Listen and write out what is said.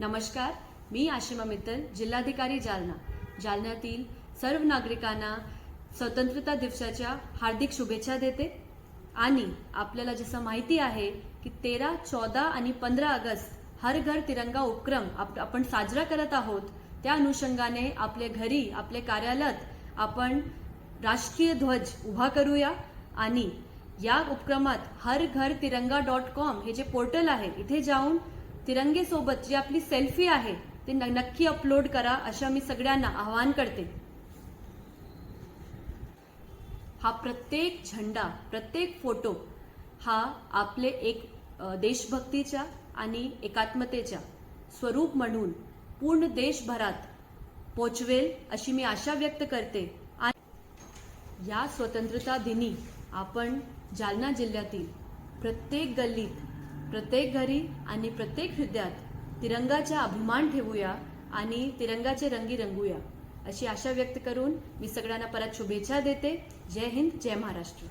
नमस्कार मी आशिमा मित्तल जिल्हाधिकारी जालना. जालन्यातील सर्व नागरिकांना स्वतंत्रता दिवसाच्या हार्दिक शुभेच्छा देते. आणि आपल्याला जसं माहिती आहे की तेरा चौदा आणि पंधरा ऑगस्ट हर घर तिरंगा उपक्रम आप- आपण साजरा करत आहोत. त्या अनुषंगाने आपल्या घरी आपल्या कार्यालयात आपण राष्ट्रीय ध्वज उभा करूया. आणि या उपक्रमात हर घर तिरंगा डॉट कॉम हे जे पोर्टल आहे इथे जाऊन तिरंगेसोबत जी आपली सेल्फी आहे ते न- नक्की अपलोड करा अशा मी सगळ्यांना आवाहन करते. हा प्रत्येक झेंडा प्रत्येक फोटो हा आपले एक देशभक्तीच्या आणि एकात्मतेच्या स्वरूप म्हणून पूर्ण देशभरात पोचवेल अशी मी आशा व्यक्त करते. आणि या स्वतंत्रता दिनी आपण जालना जिल्ह्यातील प्रत्येक गल्लीत प्रत्येक घरी आणि प्रत्येक हृदयात तिरंगाचा अभिमान ठेवूया आणि तिरंगाचे रंगी रंगूया. अशी आशा व्यक्त करून मी सगळ्यांना परत शुभेच्छा देते. जय हिंद जय महाराष्ट्र.